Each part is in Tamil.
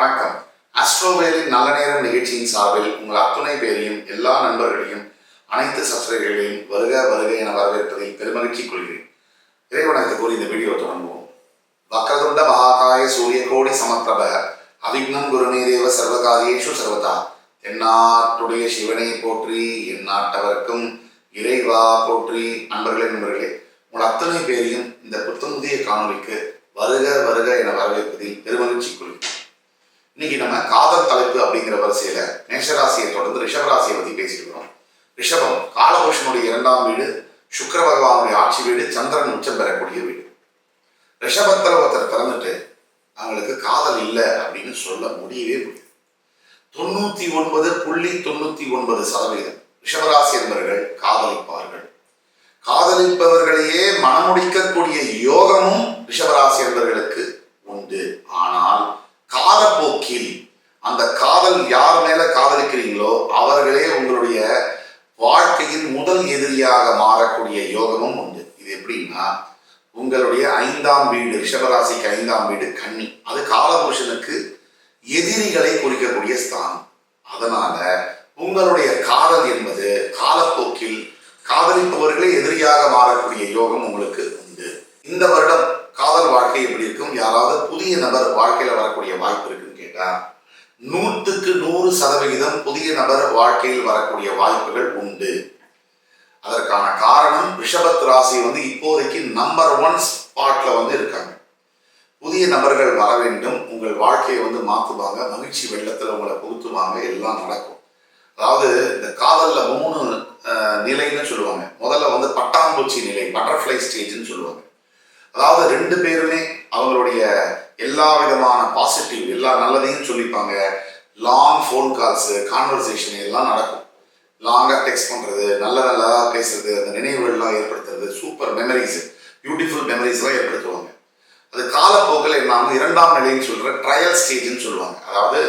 வணக்கம். அஸ்ட்ரோவேலின் நல்ல நேரம் நிகழ்ச்சியின் சார்பில் உங்கள் அத்துணை பேரையும் எல்லா நண்பர்களையும் அனைத்து சப்ஸ்கிரைபர்களையும் வருக வருக என வரவேற்பதில் பெருமகிழ்ச்சி கொள்கிறேன். இறைவனத்தை கூறி இந்த வீடியோ தொடங்குவோம். வக்ரதுண்ட மகாகாய சூரிய கோடி சமப்பிரப அவிக்னம் குருநீதேவ சர்வகாரியேஷு சர்வதா என்னாட்டுடைய சிவனை போற்றி எந்நாட்டவர்க்கும் இறைவா போற்றி. நண்பர்களே நண்பர்களே உங்கள் அத்தனை பேரையும் இந்த புத்தமுதிய காணொலிக்கு வருக வருக என வரவேற்பதில் பெருமகிழ்ச்சி கொள்கிறேன். இன்னைக்கு நம்ம காதல் தலைப்பு அப்படிங்கிற வரிசையில மேஷராசியை தொடர்ந்து ரிஷபராசியை பத்தி பேசியிருக்கிறோம் ரிஷபம் காலபுருஷனுடைய இரண்டாம் வீடு சுக்கர பகவானுடைய ஆட்சி வீடு சந்திரன் உச்சம் பெறக்கூடிய வீடு. ரிஷபத்தில் ஒருத்தர் பிறந்துட்டு அவங்களுக்கு காதல் இல்லை அப்படின்னு சொல்ல முடியவே முடியும் தொண்ணூத்தி ஒன்பது புள்ளி தொண்ணூத்தி ஒன்பது சதவீதம் ரிஷபராசி என்பவர்கள் காதலிப்பார்கள். காதலிப்பவர்களையே மனமுடிக்கக்கூடிய யோகமும் ரிஷபராசி என்பவர்களுக்கு உண்டு. அந்த காதல் யார் மேல காதலிக்கிறீங்களோ அவர்களே உங்களுடைய வாழ்க்கையின் முதல் எதிரியாக மாறக்கூடிய யோகமும் உண்டு. இது எப்படின்னா உங்களுடைய ஐந்தாம் வீடு ரிஷபராசிக்கு ஐந்தாம் வீடு கன்னி. அது காலபுருஷனுக்கு எதிரிகளை குறிக்கக்கூடிய ஸ்தானம். அதனால உங்களுடைய காதல் என்பது காலப்போக்கில் காதலிப்பவர்களே எதிரியாக மாறக்கூடிய யோகம் உங்களுக்கு உண்டு. இந்த வருடம் காதல் வாழ்க்கை எப்படி இருக்கும்? யாராவது புதிய நபர் வாழ்க்கையில வரக்கூடிய வாய்ப்பு இருக்குன்னு கேட்டா நூற்றுக்கு நூறு சதவிகிதம் புதிய நபர் வாழ்க்கையில் வரக்கூடிய வாய்ப்புகள் உண்டு. அதற்கான காரணம் ரிஷபத் ராசி வந்து இப்போதைக்கு நம்பர் ஒன் ஸ்பாட்ல வந்து இருக்காங்க. புதிய நபர்கள் வர வேண்டும். உங்கள் வாழ்க்கையை வந்து மாற்றுவாங்க மகிழ்ச்சி வெள்ளத்தில் உங்களை புகுத்துவாங்க. எல்லாம் நடக்கும். அதாவது இந்த காதல்ல மூணு நிலைன்னு சொல்லுவாங்க. முதல்ல வந்து பட்டாம்பூச்சி நிலை பட்டர்ஃப்ளை ஸ்டேஜ்னு சொல்லுவாங்க. அதாவது ரெண்டு பேருமே அவங்களுடைய எல்லா விதமான பாசிட்டிவ் எல்லா நல்லதையும் சொல்லிப்பாங்க லாங் ஃபோன் கால்ஸ் கான்வர்சேஷன் எல்லாம் நடக்கும். லாங்காக டெக்ஸ்ட் பண்ணுறது நல்ல நல்லதாக பேசுறது அந்த நினைவுகள்லாம் ஏற்படுத்துறது சூப்பர் மெமரிஸ் பியூட்டிஃபுல் மெமரிஸ்லாம் ஏற்படுத்துவாங்க. அது காலப்போக்கில் என்னாகும் இரண்டாம் நிலைன்னு சொல்கிற ட்ரையல் ஸ்டேஜ்னு சொல்லுவாங்க. அதாவது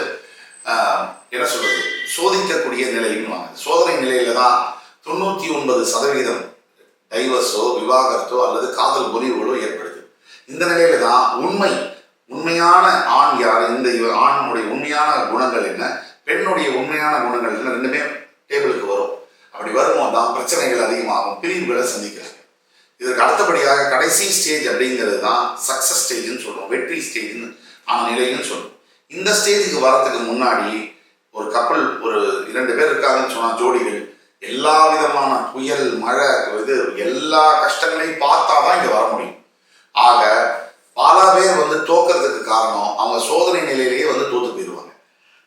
என்ன சொல்கிறது சோதிக்கக்கூடிய நிலைன்னு சோதனை நிலையில தான் தொண்ணூற்றி ஒன்பது சதவீதம் டைவர்ஸோ விவாகரத்தோ அல்லது காதல் முறிவுகளோ ஏற்படுது. இந்த நிலையில தான் உண்மை உண்மையான ஆண் யார் இந்த ஆணுடைய உண்மையான குணங்கள் என்ன? பெண்ணுடைய உண்மையான குணங்கள் ரெண்டுமே டேபிளுக்கு வரும். அப்படி வரும்போது தான் பிரச்சனைகள் அதிகமாகும். பிரிவுகளை சந்திக்கிறாங்க இதற்கு அடுத்தபடியாக கடைசி ஸ்டேஜ் அப்படிங்கிறது தான் சக்சஸ் ஸ்டேஜ்னு சொல்கிறோம் வெற்றி ஸ்டேஜ்னு ஆன நிலைன்னு சொல்லுவோம் இந்த ஸ்டேஜுக்கு வரத்துக்கு முன்னாடி ஒரு கப்பல் ஒரு இரண்டு பேர் இருக்காங்கன்னு சொன்னால் ஜோடிகள் எல்லா விதமான புயல் மழை இது எல்லா கஷ்டங்களையும் பார்த்தா தான் இங்கே வர முடியும். ஆக பல பேர் வந்து தோக்கிறதுக்கு காரணம் அவங்க சோதனை நிலையிலேயே வந்து தோத்து போயிடுவாங்க.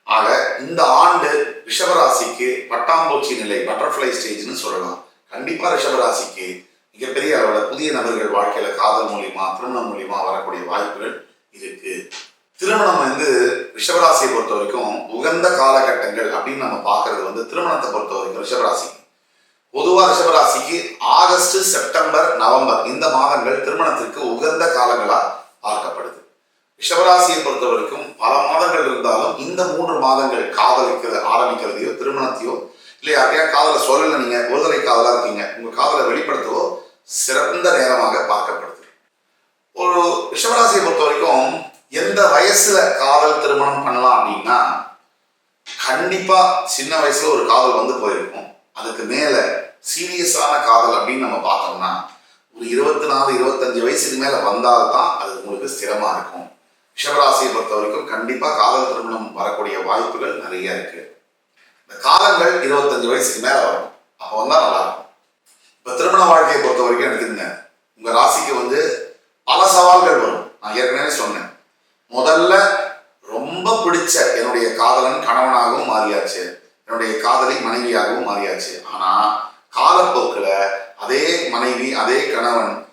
ஆக இந்த ஆண்டு ரிஷபராசிக்கு பட்டாம்பூச்சி நிலை பட்டர்ஃப்ளை ஸ்டேஜ்னு சொல்லலாம். கண்டிப்பா ரிஷபராசிக்கு மிகப்பெரிய அளவில் புதிய நபர்கள் வாழ்க்கையில காதல் மூலியமா திருமணம் மூலியமா வரக்கூடிய வாய்ப்புகள் இருக்கு. திருமணம் வந்து ரிஷபராசியை பொறுத்த வரைக்கும் உகந்த காலகட்டங்கள் அப்படின்னு நம்ம பார்க்கிறது வந்து திருமணத்தை பொறுத்த வரைக்கும் ரிஷபராசி. பொதுவாக ரிஷபராசிக்கு ஆகஸ்ட் செப்டம்பர் நவம்பர் இந்த மாதங்கள் திருமணத்திற்கு உகந்த காலங்களா பார்க்கப்படுது. ரிஷபராசியை பொறுத்த வரைக்கும் பல மாதங்கள் இருந்தாலும் இந்த மூன்று மாதங்கள் காதலிக்கிறது ஆரம்பிக்கிறதையோ திருமணத்தையோ இல்லை யாரையா காதலை சொல்லலை நீங்க ஒருதலை காதலா இருக்கீங்க உங்க காதலை வெளிப்படுத்தவோ சிறந்த நேரமாக பார்க்கப்படுது ஒரு ரிஷபராசியை பொறுத்த வரைக்கும் எந்த வயசுல காதல் திருமணம் பண்ணலாம் அப்படின்னா கண்டிப்பா சின்ன வயசுல ஒரு காதல் வந்து போயிருக்கும். அதுக்கு மேல சீரியஸான காதல் அப்படின்னு நம்ம பார்த்தோம்னா ஒரு இருபத்தி நாலு இருபத்தஞ்சு வயசுக்கு மேல வந்தால்தான் அது உங்களுக்கு ஸ்திரமா இருக்கும். ரிஷபராசியை பொறுத்த வரைக்கும் கண்டிப்பா காதல் திருமணம் வரக்கூடிய வாய்ப்புகள் நிறைய இருக்கு. இந்த காலங்கள் இருபத்தஞ்சு வயசுக்கு மேல வரும். அப்போ வந்தா நல்லா இருக்கும். இப்ப திருமண வாழ்க்கையை பொறுத்த வரைக்கும் எடுத்துக்கங்க உங்க ராசிக்கு வந்து பல சவால்கள் வரும். நான் ஏற்கனவே சொன்னேன். முதல்ல ரொம்ப பிடிச்ச என்னுடைய காதலன் கணவனாகவும் மாறியாச்சு. என்னுடைய காதலி மனைவியாகவும் மாறியாச்சு. ஆனா காலப்போக்கில் அதே மனைவி அதே கணவன்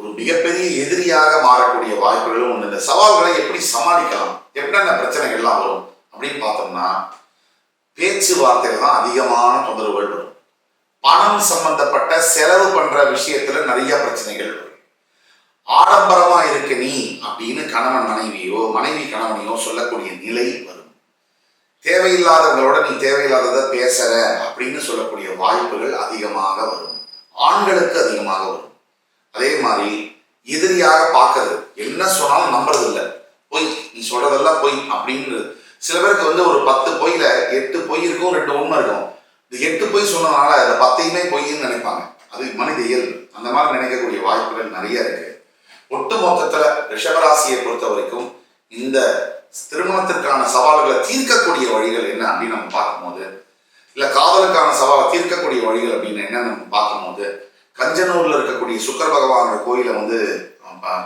ஒரு மிகப்பெரிய எதிரியாக மாறக்கூடிய வாய்ப்புகளும் உண்டு. இந்த சவால்களை எப்படி சமாளிக்கலாம்? என்னென்ன பிரச்சனைகள்லாம் வரும்? அப்படின்னு பார்த்தோம்னா பேச்சுவார்த்தைகள் தான் அதிகமான தொந்தரவுகள் வரும். பணம் சம்பந்தப்பட்ட செலவு பண்ற விஷயத்துல நிறைய பிரச்சனைகள் வரும். ஆடம்பரமா இருக்க நீ அப்படின்னு கணவன் மனைவியோ மனைவி கணவனையோ சொல்லக்கூடிய நிலை வரும். தேவையில்லாதவங்களோட நீ தேவையில்லாததை பேசுற அப்படின்னு சொல்லக்கூடிய வாய்ப்புகள் அதிகமாக வரும். ஆண்களுக்கு அதிகமாக வரும். அதே மாதிரி எதிரியாக பார்க்கறது. என்ன சொன்னாலும் நம்புறது இல்லை பொய் நீ சொல்றதெல்லாம் பொய் அப்படின்னு சில பேருக்கு வந்து ஒரு பத்து பொய்ல எட்டு பொய் இருக்கும் ரெண்டு உண்மை இருக்கும். இந்த எட்டு பொய் சொன்னதுனால இந்த பத்தையுமே பொய்ன்னு நினைப்பாங்க. அது மனித இயல்பு அந்த மாதிரி நினைக்கக்கூடிய வாய்ப்புகள் நிறைய இருக்கு. ஒட்டு மொத்தத்துல ரிஷபராசியை பொறுத்த வரைக்கும் இந்த திருமணத்திற்கான சவால்களை தீர்க்கக்கூடிய வழிகள் என்ன அப்படின்னு நம்ம பார்க்கும்போது இல்ல காதலுக்கான சவாலை தீர்க்கக்கூடிய வழிகள் அப்படின்னு என்ன நம்ம பார்க்கும்போது கஞ்சனூர்ல இருக்கக்கூடிய சுக்கர் பகவானோட கோயிலை வந்து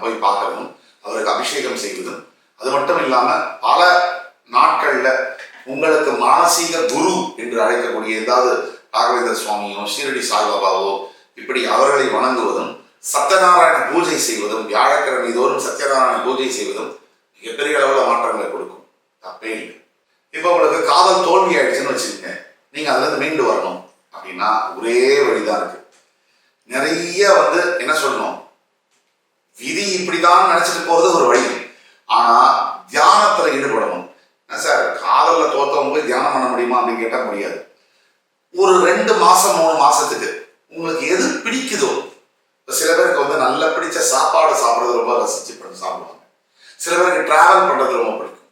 போய் பார்க்கறதும் அவருக்கு அபிஷேகம் செய்வதும். அது மட்டும் இல்லாம பல நாட்கள்ல உங்களுக்கு மானசீக குரு என்று அழைக்கக்கூடிய ஏதாவது ராகவேந்திர சுவாமியோ ஷீரடி சாய்பாபாவோ இப்படி அவர்களை வணங்குவதும் சத்யநாராயண பூஜை செய்வதும் வியாழக்கிழமை தோறும் சத்யநாராயண பூஜை செய்வதும் மிகப்பெரிய அளவில் மாற்றங்களை கொடுக்கும். தப்பே இல்லை. இப்போ உங்களுக்கு காதல் தோல்வி ஆயிடுச்சுன்னு வச்சுக்கோங்க. நீங்க அதுல இருந்து மீண்டு வரணும். அப்படின்னா ஒரே வழிதான் இருக்கு. நிறைய வந்து என்ன சொல்லணும்? விதி இப்படிதான் நினைச்சிட்டு போறது ஒரு வழி. ஆனா தியானத்துல ஈடுபடணும். சார் காதல்ல தோத்தவங்க தியானம் பண்ண முடியுமா அப்படின்னு கேட்டா முடியாது. ஒரு ரெண்டு மாசம் மூணு மாசத்துக்கு உங்களுக்கு எது பிடிக்குதோ? சில பேருக்கு வந்து நல்ல பிடிச்ச சாப்பாடு சாப்பிடுறது ரொம்ப ரசிச்சு சாப்பிடுவாங்க. சில பேருக்கு டிராவல் பண்றது ரொம்ப பிடிக்கும்.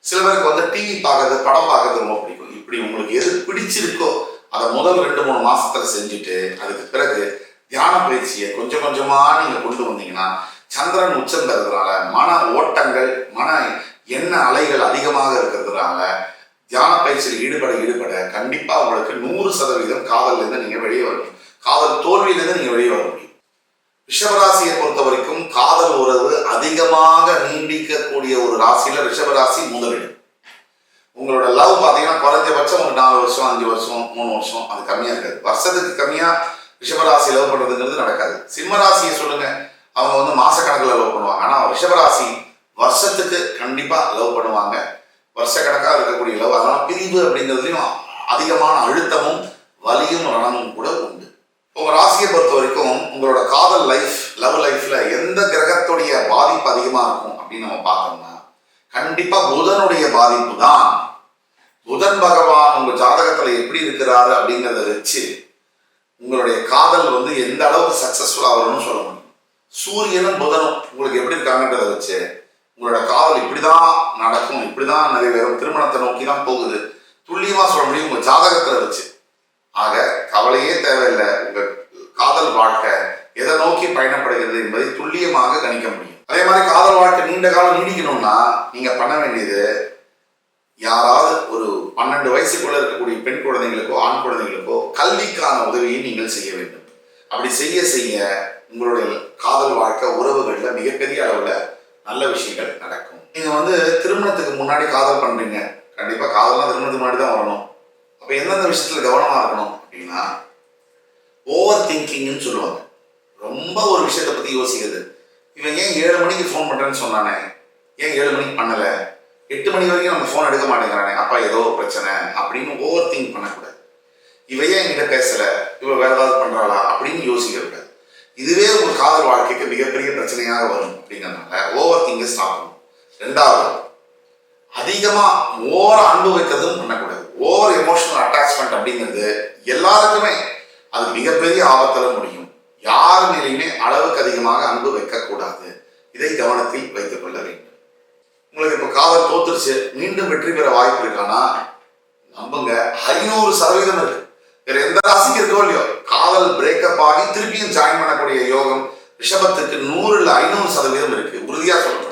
சில பேருக்கு வந்து டிவி பார்க்கறது படம் பார்க்கறது ரொம்ப பிடிக்கும். இப்படி உங்களுக்கு எது பிடிச்சிருக்கோ அதை முதல் ரெண்டு மூணு மாசத்துல செஞ்சுட்டு அதுக்கு பிறகு தியான பயிற்சியை கொஞ்சம் கொஞ்சமாக நீங்கள் கொண்டு வந்தீங்கன்னா சந்திரன் உச்சம் தருறதுனால மன ஓட்டங்கள் மன எண்ண அலைகள் அதிகமாக இருக்கிறதுனால தியான பயிற்சியில் ஈடுபட ஈடுபட கண்டிப்பாக உங்களுக்கு நூறு சதவீதம் காதல்லேருந்து இருந்து நீங்க வெளியே வரணும் காதல் தோல்வியிலேருந்து நீங்கள் வெளியே வர முடியும். ரிஷபராசியை பொறுத்த வரைக்கும் காதல் உறவு அதிகமாக நீண்டிக்கக்கூடிய ஒரு ராசியில் ரிஷபராசி முதலிடம். உங்களோட லவ் பார்த்தீங்கன்னா குறைஞ்சபட்சம் ஒரு நாலு வருஷம் அஞ்சு வருஷம் மூணு வருஷம் அது கம்மியாக இருக்காது. வருஷத்துக்கு கம்மியாக ரிஷபராசி லவ் பண்றதுங்கிறது நடக்காது. சிம்மராசியை சொல்லுங்க. அவங்க வந்து மாச கணக்கில் லவ் பண்ணுவாங்க. ஆனா ரிஷபராசி வருஷத்துக்கு கண்டிப்பா லவ் பண்ணுவாங்க. வருஷ கணக்காக இருக்கக்கூடிய லவ் அதனால பிரிவு அப்படிங்கிறதுலையும் அதிகமான அழுத்தமும் வலியும் ரணமும் கூட உண்டு. உங்க ராசியை பொறுத்த வரைக்கும் உங்களோட காதல் லைஃப் லவ் லைஃப்ல எந்த கிரகத்துடைய பாதிப்பு அதிகமா இருக்கும் அப்படின்னு நம்ம பார்த்தோம்னா கண்டிப்பா புதனுடைய பாதிப்பு தான். புதன் பகவான் உங்க ஜாதகத்துல எப்படி இருக்கிறாரு அப்படிங்கிறத வச்சு உங்களுடைய காதல் வந்து எந்த அளவுக்கு சக்சஸ்ஃபுல்லா வரும்னு சொல்ல முடியும். சூரியனும் புதனும் உங்களுக்கு எப்படி இருக்காங்கன்றத வச்சு உங்களோட காதல் இப்படிதான் நடக்கும் இப்படிதான் நிறைவேறும் திருமணத்தை நோக்கி தான் போகுது. துல்லியமா சொல்ல முடியும் உங்க ஜாதகத்துல வச்சு. ஆக கவலையே தேவையில்லை. உங்க காதல் வாழ்க்கை எதை நோக்கி பயணப்படுகிறது என்பதை துல்லியமாக கணிக்க முடியும். அதே மாதிரி காதல் வாழ்க்கை நீண்ட காலம் நீடிக்கணும்னா நீங்க பண்ண வேண்டியது யாராவது ஒரு பன்னெண்டு வயசுக்குள்ள இருக்கக்கூடிய பெண் குழந்தைகளுக்கோ ஆண் குழந்தைகளுக்கோ கல்விக்கான உதவியை நீங்கள் செய்ய வேண்டும். அப்படி செய்ய செய்ய உங்களுடைய காதல் வாழ்க்கை உறவுகளில் மிகப்பெரிய அளவில் நல்ல விஷயங்கள் நடக்கும். நீங்கள் வந்து திருமணத்துக்கு முன்னாடி காதல் பண்ணுறீங்க கண்டிப்பாக காதல்லாம் திருமணத்துக்கு முன்னாடி தான் வரணும். அப்போ எந்தெந்த விஷயத்தில் கவனமாக இருக்கணும் அப்படின்னா ஓவர் திங்கிங்னு சொல்லுவாங்க. ரொம்ப ஒரு விஷயத்தை பற்றி யோசிக்கிறது. இவன் ஏன் ஏழு மணிக்கு ஃபோன் பண்ணுறேன்னு சொன்னானே? ஏன் ஏழு மணிக்கு பண்ணலை? எட்டு மணி வரைக்கும் நம்ம ஃபோன் எடுக்க மாட்டேங்கிறானே? அப்பா ஏதோ பிரச்சனை அப்படின்னு ஓவர் திங்க் பண்ணக்கூடாது. இவ ஏன் என்கிட்ட பேசல இவ வேற ஏதாவது பண்றாளா அப்படின்னு யோசிக்கக்கூடாது. இதுவே உங்க காதல் வாழ்க்கைக்கு மிகப்பெரிய பிரச்சனையாக வரும் அப்படிங்கிறதுனால ஓவர் திங்க ஸ்டாப் ரெண்டாவது அதிகமா ஓவர் அன்பு வைக்கிறதும் பண்ணக்கூடாது. ஓவர் எமோஷனல் அட்டாச்மெண்ட் அப்படிங்கிறது எல்லாருக்குமே அது மிகப்பெரிய ஆபத்தில் முடியும். யார் மேலேயுமே அளவுக்கு அதிகமாக அன்பு வைக்கக்கூடாது இதை கவனத்தில் வைத்துக் கொள்ள வேண்டும். உங்களுக்கு இப்ப காதல் தோத்துருச்சு மீண்டும் வெற்றி பெற வாய்ப்பு இருக்கானா நம்புங்க. ஐநூறு சதவீதம் இருக்கு. வேற எந்த ராசிக்கு இருக்கோ இல்லையோ காதல் பிரேக்கப் ஆகி திருப்பியும் ஜாயின் பண்ணக்கூடிய யோகம் ரிஷபத்துக்கு நூறு இல்ல ஐநூறு சதவீதம் இருக்கு. உறுதியா சொல்ல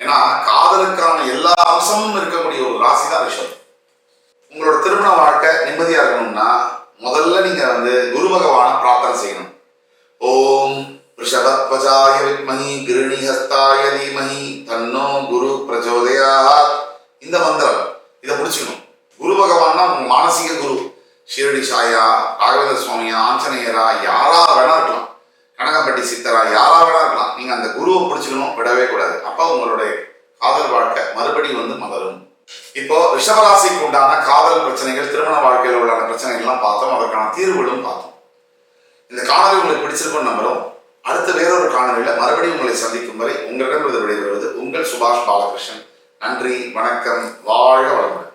ஏன்னா காதலுக்கான எல்லா அம்சமும் இருக்கக்கூடிய ஒரு ராசி தான் ரிஷபம். உங்களோட திருமண வாழ்க்கை நிம்மதியா இருக்கணும்னா முதல்ல நீங்க வந்து குரு பகவான பிரார்த்தனை செய்யணும். ஓம் ரிஷபத்வஜாய வித்மஹி கிருணிஹஸ்தாய தீமஹி தன்னோ குரு பிரச்சோதயாத் இந்த மந்திரம் இதை முடிச்சுக்கணும் குரு பகவான்னா மானசீக குரு. ஷீரடி சாயா ராகவேந்திர சுவாமியா ஆஞ்சநேயரா யாரா வேணா இருக்கலாம். கனகப்பட்டி சித்தரா யாரா வேணா இருக்கலாம். நீங்க அந்த குருவை பிடிச்சிக்கணும் விடவே கூடாது. அப்ப உங்களுடைய காதல் வாழ்க்கை மறுபடியும் வந்து மலரும். இப்போ ரிஷபராசிக்கு உண்டான காதல் பிரச்சனைகள் திருமண வாழ்க்கையில் உள்ள பிரச்சனைகள்லாம் பார்த்தோம். அதற்கான தீர்வுகளும் பார்த்தோம். இந்த காதல் உங்களுக்கு பிடிச்சிருக்கும் நம்புறோம். அடுத்த வேறொரு காணொலியில் மறுபடியும் உங்களை சந்திக்கும் வரை உங்களிடம் விடைபெறுவது உங்கள் சுபாஷ் பாலகிருஷ்ணன். நன்றி வணக்கம் வாழ வளமுடன்.